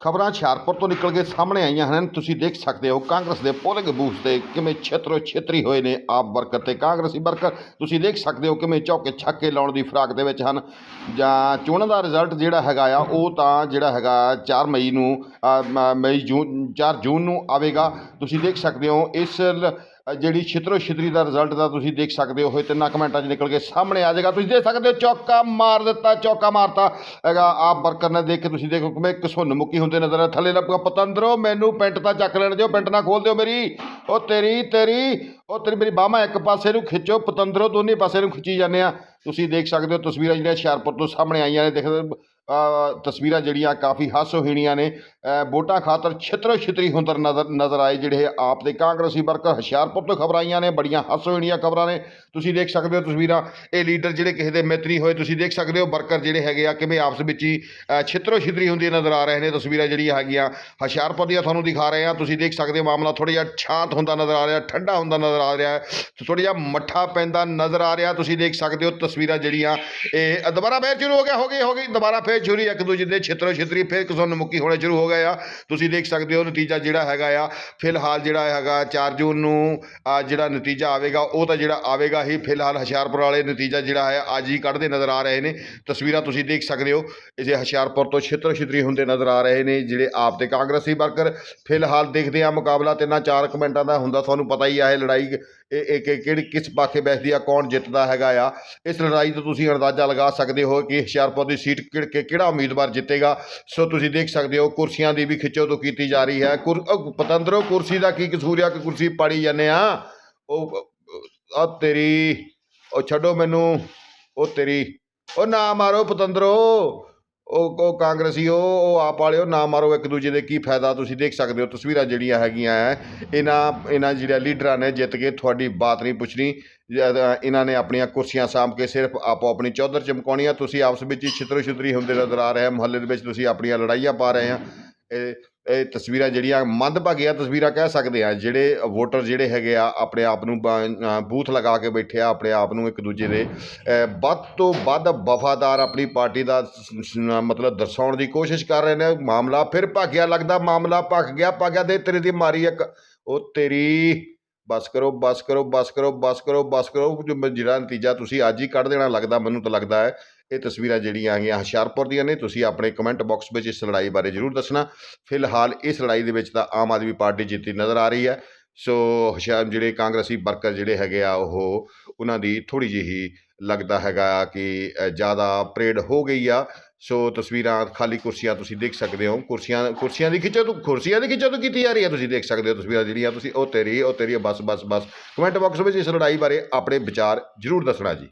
ਖਬਰਾਂ ਹੁਸ਼ਿਆਰਪੁਰ ਤੋਂ ਨਿਕਲ ਕੇ ਸਾਹਮਣੇ ਆਈਆਂ ਹਨ। ਤੁਸੀਂ ਦੇਖ ਸਕਦੇ ਹੋ, ਕਾਂਗਰਸ ਦੇ ਪੋਲਿੰਗ ਬੂਥ ਤੇ ਕਿਵੇਂ ਛੇਤਰੋ ਛੇਤਰੀ ਹੋਏ ਨੇ ਆਪ ਵਰਕਰ ਤੇ। ਕਾਂਗਰਸੀ ਵਰਕਰ ਤੁਸੀਂ ਦੇਖ ਸਕਦੇ ਹੋ ਕਿਵੇਂ ਚੌਕੇ ਛੱਕੇ ਲਾਉਣ ਦੀ ਫਰਾਕ ਦੇ ਵਿੱਚ ਹਨ। ਜਾਂ ਚੋਣਾਂ ਦਾ ਰਿਜ਼ਲਟ ਜਿਹੜਾ ਹੈਗਾ ਆ, ਉਹ ਤਾਂ ਜਿਹੜਾ ਹੈਗਾ 4 ਮਈ ਨੂੰ ਮਈ ਜੂਨ 4 ਜੂਨ ਨੂੰ ਆਵੇਗਾ। ਤੁਸੀਂ ਦੇਖ ਸਕਦੇ ਹੋ, ਇਸ ਜਿਹੜੀ ਛਿਤਰੋ ਛਿਤਰੀ ਦਾ ਰਿਜ਼ਲਟ ਦਾ ਤੁਸੀਂ ਦੇਖ ਸਕਦੇ ਹੋ, ਇਹ ਤਿੰਨਾਂ ਕਮੈਂਟਾਂ 'ਚ ਨਿਕਲ ਕੇ ਸਾਹਮਣੇ ਆ ਜਾਏਗਾ। ਤੁਸੀਂ ਦੇਖ ਸਕਦੇ ਹੋ, ਚੌਕਾ ਮਾਰ ਦਿੱਤਾ, ਚੌਕਾ ਮਾਰਤਾ। ਹੈਗਾ ਆਪ ਵਰਕਰ ਨੇ ਦੇਖ ਕੇ ਤੁਸੀਂ ਦੇਖੋ ਕਿਵੇਂ ਕਿਸੁੰਨ ਮੁੱਕੀ ਹੁੰਦੇ ਨਜ਼ਰ ਆ, ਥੱਲੇ ਲੱਗਾ ਪਤੰਦਰੋ, ਮੈਨੂੰ ਪੈਂਟ ਤਾਂ ਚੱਕ ਲੈਣ ਦਿਓ, ਪੈਂਟ ਨਾ ਖੋਲ ਦਿਓ ਮੇਰੀ। ਉਹ ਤੇਰੀ ਤੇਰੀ, ਉਹ ਤੇਰੀ ਮੇਰੀ ਬਾਹਾਂ ਇੱਕ ਪਾਸੇ ਨੂੰ ਖਿੱਚੋ, ਪਤੰਦਰੋ, ਦੋਨੇ ਪਾਸੇ ਨੂੰ ਖਿੱਚੀ ਜਾਂਦੇ ਆ। ਤੁਸੀਂ ਦੇਖ ਸਕਦੇ ਹੋ ਤਸਵੀਰਾਂ ਜਿਹੜੀਆਂ ਹੁਸ਼ਿਆਰਪੁਰ ਤੋਂ ਸਾਹਮਣੇ ਆਈਆਂ ਨੇ, ਦੇਖਦੇ ਤਸਵੀਰਾਂ ਜਿਹੜੀਆਂ ਕਾਫੀ ਹਾਸੋਹੀਣੀਆਂ ਨੇ। ਵੋਟਾਂ ਖਾਤਰ ਛਿਤਰੋ ਛਿੱਤਰੀ ਹੁੰਦਰ ਨਜ਼ਰ ਨਜ਼ਰ ਆਏ, ਜਿਹੜੇ ਆਪ ਦੇ ਕਾਂਗਰਸੀ ਵਰਕਰ ਹੁਸ਼ਿਆਰਪੁਰ ਤੋਂ ਖ਼ਬਰ ਆਈਆਂ ਨੇ, ਬੜੀਆਂ ਹਾਸੋਹੀਣੀਆਂ ਖਬਰਾਂ ਨੇ। ਤੁਸੀਂ ਦੇਖ ਸਕਦੇ ਹੋ ਤਸਵੀਰਾਂ ਇਹ ਲੀਡਰ ਜਿਹੜੇ ਕਿਸੇ ਦੇ ਮਿੱਤਰੀ ਹੋਏ ਤੁਸੀਂ ਦੇਖ ਸਕਦੇ ਹੋ ਵਰਕਰ ਜਿਹੜੇ ਹੈਗੇ ਆ ਕਿਵੇਂ ਆਪਸ ਵਿੱਚ ਹੀ ਅ, ਛਿੱਤਰੀ ਛਿਤਰੀ ਹੁੰਦੀ ਨਜ਼ਰ ਆ ਰਹੇ ਨੇ ਤਸਵੀਰਾਂ ਜਿਹੜੀਆਂ ਹੈਗੀਆਂ ਹੁਸ਼ਿਆਰਪੁਰ ਦੀਆਂ ਤੁਹਾਨੂੰ ਦਿਖਾ ਰਹੇ ਹਾਂ ਤੁਸੀਂ ਦੇਖ ਸਕਦੇ ਹੋ ਮਾਮਲਾ ਥੋੜ੍ਹਾ ਜਿਹਾ ਛਾਂਤ ਹੁੰਦਾ ਨਜ਼ਰ ਆ ਰਿਹਾ ਠੰਡਾ ਹੁੰਦਾ ਨਜ਼ਰ ਆ ਰਿਹਾ ਥੋੜ੍ਹਾ ਜਿਹਾ ਮੱਠਾ ਪੈਂਦਾ ਨਜ਼ਰ ਆ ਰਿਹਾ ਤੁਸੀਂ ਦੇਖ ਸਕਦੇ ਹੋ ਤਸਵੀਰਾਂ ਜਿਹੜੀਆਂ ਇਹ ਦੁਬਾਰਾ ਫੇਰ ਸ਼ੁਰੂ ਹੋ ਗਿਆ ਹੋ ਗਈ ਹੋ ਗਈ ਦੁਬਾਰਾ ਫੇਰ ਸ਼ੁਰੂ ਇੱਕ ਦੂਜੇ ਦੇ ਛਿਤਰੋ ਛਿਤਰੀ ਫੇਰ ਕਿਸੋਂ ਮੁੱਕੀ ਹੋਣੇ ਸ਼ੁਰੂ ਹੋ ਗਏ ਆ ਤੁਸੀਂ ਦੇਖ ਸਕਦੇ ਹੋ ਨਤੀਜਾ ਜਿਹੜਾ ਹੈਗਾ ਆ ਫਿਲਹਾਲ ਜਿਹੜਾ ਹੈਗਾ 4 ਜੂਨ ਨੂੰ ਜਿਹੜਾ ਨਤੀਜਾ ਆਵੇਗਾ ਉਹ ਤਾਂ ਜਿਹੜਾ ਆਵੇਗਾ ਹੀ ਫਿਲਹਾਲ ਹੁਸ਼ਿਆਰਪੁਰ ਵਾਲੇ ਨਤੀਜਾ ਜਿਹੜਾ ਹੈ, ਅੱਜ ਹੀ ਕੱਢਦੇ ਨਜ਼ਰ ਆ ਰਹੇ ਨੇ। ਤਸਵੀਰਾਂ ਤੁਸੀਂ ਦੇਖ ਸਕਦੇ ਹੋ, ਇਹ ਹੁਸ਼ਿਆਰਪੁਰ ਤੋਂ ਛਿੱਤਰ ਛਿੱਤਰੀ ਹੁੰਦੇ ਨਜ਼ਰ ਆ ਰਹੇ ਨੇ, ਜਿਹੜੇ ਆਪ ਤੇ ਕਾਂਗਰਸੀ ਵਰਕਰ। ਫਿਲਹਾਲ ਦੇਖਦੇ ਆ ਮੁਕਾਬਲਾ ਤਿੰਨਾਂ ਚਾਰ ਕਮੈਂਟਾਂ ਦਾ ਹੁੰਦਾ, ਤੁਹਾਨੂੰ ਪਤਾ ਹੀ ਆ ਇਹ ਲੜਾਈ, ਇਹ ਕਿਹੜੀ, ਕਿਸ ਪਾਸੇ ਬੈਠਦੀ ਆ, ਕੌਣ ਜਿੱਤਦਾ ਹੈਗਾ ਆ। ਇਸ ਲੜਾਈ ਤੋਂ ਤੁਸੀਂ ਅੰਦਾਜ਼ਾ ਲਗਾ ਸਕਦੇ ਹੋ ਕਿ ਹੁਸ਼ਿਆਰਪੁਰ ਦੀ ਸੀਟ ਕਿਹੜ- ਕਿਹੜਾ ਉਮੀਦਵਾਰ ਜਿੱਤੇਗਾ। ਸੋ ਤੁਸੀਂ ਦੇਖ ਸਕਦੇ ਹੋ, ਕੁਰਸੀਆਂ ਦੀ ਵੀ ਖਿੱਚੋ ਤੋਂ ਕੀਤੀ ਜਾ ਰਹੀ ਹੈ। ਕੁਰ- ਉਹ ਪਤੰਦਰੋ, ਕੁਰਸੀ ਦਾ ਕੀ ਕਸੂਰ ਆ? ਕਿ ਕੁਰਸੀ ਪਾੜੀ ਜਾਂਦੇ ਆ ਉਹ ਆ ਤੇਰੀ, ਉਹ ਛੱਡੋ ਮੈਨੂੰ, ਉਹ ਤੇਰੀ। ਉਹ ਨਾ ਮਾਰੋ ਪਤੰਦਰੋ, ਉਹ ਉਹ ਕਾਂਗਰਸੀਓ ਉਹ ਆਪ ਵਾਲਿਓ ਨਾ ਮਾਰੋ ਇੱਕ ਦੂਜੇ ਦੇ ਕੀ ਫਾਇਦਾ, ਤੁਸੀਂ ਦੇਖ ਸਕਦੇ ਹੋ, ਤਸਵੀਰਾਂ ਜਿਹੜੀਆਂ ਹੈਗੀਆਂ ਹੈ ਇਹਨਾਂ ਇਹਨਾਂ ਜਿਹੜਾ ਲੀਡਰਾਂ ਨੇ ਜਿੱਤ ਕੇ ਤੁਹਾਡੀ ਬਾਤ ਨਹੀਂ ਪੁੱਛਣੀ ਇਹਨਾਂ ਨੇ ਆਪਣੀਆਂ ਕੁਰਸੀਆਂ ਸਾਂਭ ਕੇ ਸਿਰਫ ਆਪੋ ਆਪਣੀ ਚੌਧਰ ਚਮਕਾਉਣੀਆਂ, ਤੁਸੀਂ ਆਪਸ ਵਿੱਚ ਹੀ ਛਿੱਤਰੋ ਛਿੱਤਰੀ ਹੁੰਦੇ ਨਜ਼ਰ ਆ ਰਹੇ ਮੁਹੱਲੇ ਦੇ ਵਿੱਚ ਤੁਸੀਂ ਆਪਣੀਆਂ ਲੜਾਈਆਂ ਪਾ ਰਹੇ ਆ। ਇਹ ਇਹ ਤਸਵੀਰਾਂ ਜਿਹੜੀਆਂ ਮੰਦਭਾਗੀਆਂ ਤਸਵੀਰਾਂ ਕਹਿ ਸਕਦੇ ਆ, ਜਿਹੜੇ ਵੋਟਰ ਜਿਹੜੇ ਹੈਗੇ ਆ, ਆਪਣੇ ਆਪ ਨੂੰ ਬੂਥ ਲਗਾ ਕੇ ਬੈਠੇ ਆ, ਆਪਣੇ ਆਪ ਨੂੰ ਇੱਕ ਦੂਜੇ ਦੇ ਵੱਧ ਤੋਂ ਵੱਧ ਵਫਾਦਾਰ ਆਪਣੀ ਪਾਰਟੀ ਦਾ ਮਤਲਬ ਦਰਸਾਉਣ ਦੀ ਕੋਸ਼ਿਸ਼ ਕਰ ਰਹੇ ਨੇ। ਮਾਮਲਾ ਫਿਰ ਭਾਗਿਆ ਲੱਗਦਾ ਮਾਮਲਾ ਭੱਗ ਗਿਆ ਭਾਗਿਆ ਦੇ ਤੇਰੇ ਦੀ ਮਾਰੀ ਇੱਕ। ਉਹ ਤੇਰੀ ਬਸ ਕਰੋ ਬਸ ਕਰੋ ਬਸ ਕਰੋ ਬਸ ਕਰੋ ਬਸ ਕਰੋ। ਜੋ ਜਿਹੜਾ ਨਤੀਜਾ ਤੁਸੀਂ ਅੱਜ ਹੀ ਕੱਢ ਦੇਣਾ ਲੱਗਦਾ, ਮੈਨੂੰ ਤਾਂ ਲੱਗਦਾ ਹੈ, ਇਹ ਤਸਵੀਰਾਂ ਜਿਹੜੀਆਂ ਹੈਗੀਆਂ ਹੁਸ਼ਿਆਰਪੁਰ ਦੀਆਂ ਨੇ, ਤੁਸੀਂ ਆਪਣੇ ਕਮੈਂਟ ਬਾਕਸ ਵਿੱਚ ਇਸ ਲੜਾਈ ਬਾਰੇ ਜ਼ਰੂਰ ਦੱਸਣਾ। ਫਿਲਹਾਲ ਇਸ ਲੜਾਈ ਦੇ ਵਿੱਚ ਤਾਂ ਆਮ ਆਦਮੀ ਪਾਰਟੀ ਜਿੱਤੀ ਨਜ਼ਰ ਆ ਰਹੀ ਹੈ। ਸੋ ਹੁਸ਼ਿਆਰ ਜਿਹੜੇ ਕਾਂਗਰਸੀ ਵਰਕਰ ਜਿਹੜੇ ਹੈਗੇ ਆ, ਉਹ ਉਹਨਾਂ ਦੀ ਥੋੜੀ ਜਿਹੀ ਲੱਗਦਾ ਹੈਗਾ ਕਿ ਜ਼ਿਆਦਾ ਪਰੇਡ ਹੋ ਗਈ ਆ। ਸੋ ਤਸਵੀਰਾਂ ਖਾਲੀ ਕੁਰਸੀਆਂ ਤੁਸੀਂ ਦੇਖ ਸਕਦੇ ਹੋ। ਕੁਰਸੀਆਂ ਕੁਰਸੀਆਂ ਦੀ ਖਿੱਚੋ ਤੋਂ, ਕੁਰਸੀਆਂ ਦੀ ਖਿੱਚੋ ਤੋਂ ਕੀਤੀ ਜਾ ਰਹੀ ਹੈ, ਤੁਸੀਂ ਦੇਖ ਸਕਦੇ ਹੋ ਤਸਵੀਰਾਂ ਜਿਹੜੀਆਂ ਤੁਸੀਂ, ਉਹ ਤੇਰੀ ਉਹ ਤੇਰੀ ਬਸ ਬਸ ਬਸ। ਕਮੈਂਟ ਬਾਕਸ ਵਿੱਚ ਇਸ ਲੜਾਈ ਬਾਰੇ ਆਪਣੇ ਵਿਚਾਰ ਜ਼ਰੂਰ ਦੱਸਣਾ ਜੀ।